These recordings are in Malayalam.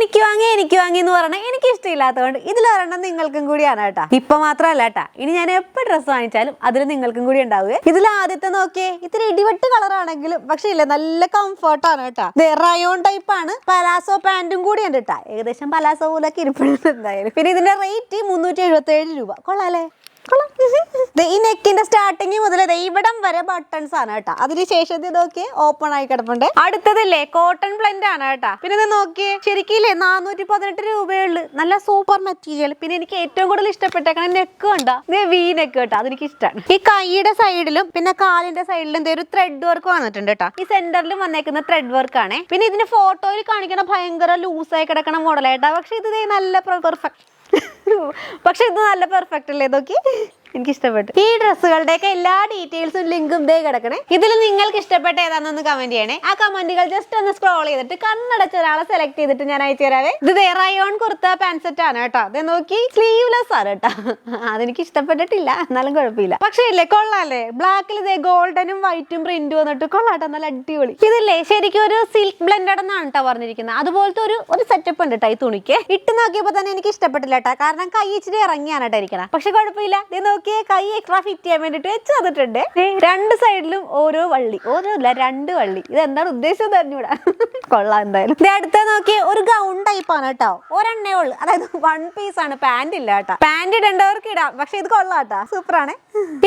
എനിക്ക് വാങ്ങി എനിക്ക് വാങ്ങി എന്ന് പറഞ്ഞാൽ എനിക്ക് ഇഷ്ടമില്ലാത്തതുകൊണ്ട് ഇതിൽ ഒരെണ്ണം നിങ്ങൾക്കും കൂടിയാണ് കേട്ടോ. ഇപ്പൊ മാത്രമല്ല കേട്ടോ. ഇനി ഞാൻ എപ്പോൾ ഡ്രസ്സ് വാങ്ങിച്ചാലും അതിൽ നിങ്ങൾക്കും കൂടി ഉണ്ടാവുക. ഇതിൽ ആദ്യത്തെ നോക്കിയേ ഇത്തിരി ഇടിവെട്ട് കളറാണെങ്കിലും പക്ഷെ ഇല്ല നല്ല കംഫർട്ടാണ് കേട്ടോ. റയോൺ ടൈപ്പ് ആണ്. പലാസോ പാന്റും കൂടി ഉണ്ട് കേട്ടാ. ഏകദേശം പലാസോ പോലൊക്കെ ഇരിപ്പുണ്ട് എന്തായാലും. പിന്നെ ഇതിന്റെ റേറ്റ് മുന്നൂറ്റി എഴുപത്തി ഏഴ് രൂപ കൊള്ളാല്ലേ ഈ നെക്കിന്റെ സ്റ്റാർട്ടിങ് മുതൽ ഇവിടം വരെ ബട്ടൺസ് ആണ് കേട്ടോ. അതിനുശേഷം ഇത് നോക്കിയേ ഓപ്പൺ ആയി കിടപ്പുണ്ട്. അടുത്തതല്ലേ കോട്ടൺ ബ്ലെൻഡ് ആണ് കേട്ടാ. പിന്നെ ഇത് നോക്കിയേ ശരിക്കില്ലേ നാനൂറ്റി പതിനെട്ട് രൂപയുള്ളു നല്ല സൂപ്പർ മെറ്റീരിയൽ പിന്നെ എനിക്ക് ഏറ്റവും കൂടുതൽ ഇഷ്ടപ്പെട്ടേക്കണ നെക്ക് കണ്ട? വി നെക്ക് കേട്ടോ അതെനിക്ക് ഇഷ്ടമാണ് ഈ കൈയുടെ സൈഡിലും പിന്നെ കാലിന്റെ സൈഡിലും ഒരു ത്രെഡ് വർക്ക് വന്നിട്ടുണ്ട് കേട്ടോ. ഈ സെന്ററിലും വന്നേക്കുന്ന ത്രെഡ് വർക്ക് ആണ്. പിന്നെ ഇതിന്റെ ഫോട്ടോയിൽ കാണിക്കണ ഭയങ്കര ലൂസായി കിടക്കണ മോഡലായിട്ടാ പക്ഷെ ഇത് നല്ല പെർഫെക്റ്റ് പക്ഷെ ഇത് നല്ല പെർഫെക്റ്റ് അല്ലേ നോക്കി. എനിക്ക് ഇഷ്ടപ്പെട്ടു ഈ ഡ്രസ്സുകളുടെയൊക്കെ എല്ലാ ഡീറ്റെയിൽസും ലിങ്കും ദേ കിടക്കണേ. ഇതിൽ നിങ്ങൾക്ക് ഇഷ്ടപ്പെട്ട ഏതാണെന്ന് കമന്റ് ചെയ്യണേ. ആ കമന്റുകൾ ജസ്റ്റ് ഒന്ന് സ്ക്രോൾ ചെയ്തിട്ട് കണ്ണടച്ച ഒരാളെ സെലക്ട് ചെയ്തിട്ട് ഞാൻ അയച്ചു തരാവേ. ഇത് ദേ റയോൺ കുർത്ത പാൻസെറ്റ് ആണ് കേട്ടോ. അത് നോക്കി സ്ലീവ്ലെസ് ആണ് കേട്ടോ. അതെനിക്ക് ഇഷ്ടപ്പെട്ടിട്ടില്ല. എന്നാലും കുഴപ്പമില്ല. പക്ഷേ ഇല്ലേ കൊള്ളാല്ലേ? ബ്ലാക്കിൽ ഇതേ ഗോൾഡനും വൈറ്റും പ്രിന്റും വന്നിട്ട് കൊള്ളാട്ടോ നല്ല അടിപൊളി. ഇതില്ലേ ശരിക്കും ഒരു സിൽക്ക് ബ്ലെൻഡഡ് എന്നാണ് കേട്ടോ പറഞ്ഞിരിക്കുന്നത്. അതുപോലത്തെ ഒരു ഒരു സെറ്റപ്പ് ഉണ്ട് കേട്ടോ ഈ തുണിക്ക്. ഇട്ട് നോക്കിയപ്പോൾ തന്നെ എനിക്ക് ഇഷ്ടപ്പെട്ടില്ല കേട്ടോ. കാരണം കൈ ഇച്ചിരി ഇറങ്ങിയാണ് കേട്ടോ ഇരിക്കണം. പക്ഷെ കുഴപ്പമില്ല. നോക്കിയേ കൈ എക്സ്ട്രാ ഫിറ്റ് ചെയ്യാൻ വേണ്ടിട്ട് വെച്ച് തന്നിട്ടുണ്ട്. രണ്ട് സൈഡിലും ഓരോ വള്ളി ഓരോ ഇല്ല രണ്ട് വള്ളി. ഇത് എന്താണ് ഉദ്ദേശം തന്നെയൂടാ കൊള്ളാം എന്തായാലും. അടുത്ത നോക്കിയേ ഒരു ഗൗൺ ടൈപ്പ് ആണ് കേട്ടോ. ഒരെണ്ണേ ഉള്ളു. അതായത് വൺ പീസ് ആണ്. പാന്റ് ഇല്ല കേട്ടോ. പാന്റ് ഇടേണ്ടവർക്ക് ഇടാം. പക്ഷെ ഇത് കൊള്ളാം സൂപ്പർ ആണ്.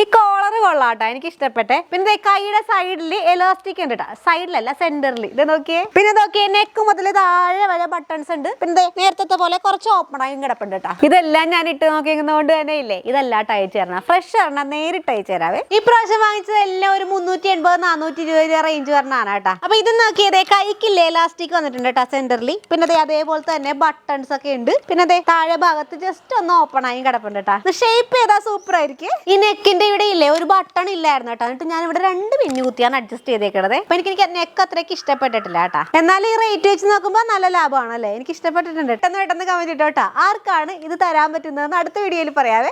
ഈ കോളർ കൊള്ളാം എനിക്ക് ഇഷ്ടപ്പെട്ടെ. പിന്നെ കൈയുടെ സൈഡിൽ എലാസ്റ്റിക് ഉണ്ട് കേട്ടോ. സൈഡിലല്ല സെന്ററിൽ ഇത് നോക്കിയേ. പിന്നെ നോക്കിയേ നെക്ക് മുതൽ താഴെ വരെ ബട്ടൺസ് ഉണ്ട്. പിന്നെ നേരത്തെ പോലെ കുറച്ച് ഓപ്പൺ ആയും കിടപ്പുണ്ട് കേട്ടോ. ഇതെല്ലാം ഞാൻ ഇട്ട് നോക്കിയിരുന്നോണ്ട് തന്നെ ഇല്ലേ? ഇതല്ല അയച്ചു തരണം ഫ്രഷ് തരണം നേരിട്ട് അയച്ചു തരാവേ. ഈ പ്രാവശ്യം വാങ്ങിച്ചത് എല്ലാം ഒരു മുന്നൂറ്റി എൺപത് നാനൂറ്റി ഇരുപത് റേഞ്ച് വരണാണ് കേട്ടോ. അപ്പൊ ഇത് നോക്കിയതേ കൈക്കില്ലേ ഇലാസ്റ്റിക് വന്നിട്ടുണ്ട് കേട്ടോ സെന്ററിൽ പിന്നെ അതെ അതേപോലെ തന്നെ ബട്ടൺസ് ഒക്കെ ഉണ്ട്. പിന്നെ അതെ താഴെ ഭാഗത്ത് ജസ്റ്റ് ഒന്ന് ഓപ്പൺ ആയി കിടപ്പുണ്ട് കേട്ടോ. ഷേപ്പ് ചെയ്താൽ സൂപ്പർ ആയിരിക്കും. ഈ നെക്കിന്റെ ഇവിടെ ഇല്ലേ ഒരു ബട്ടൺ ഇല്ലായിരുന്നു കേട്ടോ. എന്നിട്ട് ഞാൻ ഇവിടെ രണ്ട് പിന്നു കുത്തിയാണ് അഡ്ജസ്റ്റ് ചെയ്തേക്കണത്. അപ്പൊ എനിക്ക് എനിക്ക് നെക്ക് അത്രയ്ക്ക് ഇഷ്ടപ്പെട്ടിട്ടില്ല കേട്ടോ. എന്നാൽ ഈ റേറ്റ് വെച്ച് നോക്കുമ്പോൾ നല്ല ലാഭമാണല്ലേ? എനിക്ക് ഇഷ്ടപ്പെട്ടിട്ടുണ്ട്. പെട്ടെന്ന് പെട്ടെന്ന് കമന്റ് ഇട്ടോ ആർക്കാണ് ഇത് തരാൻ പറ്റുന്നതെന്ന് അടുത്ത വീഡിയോയിൽ പറയാവേ.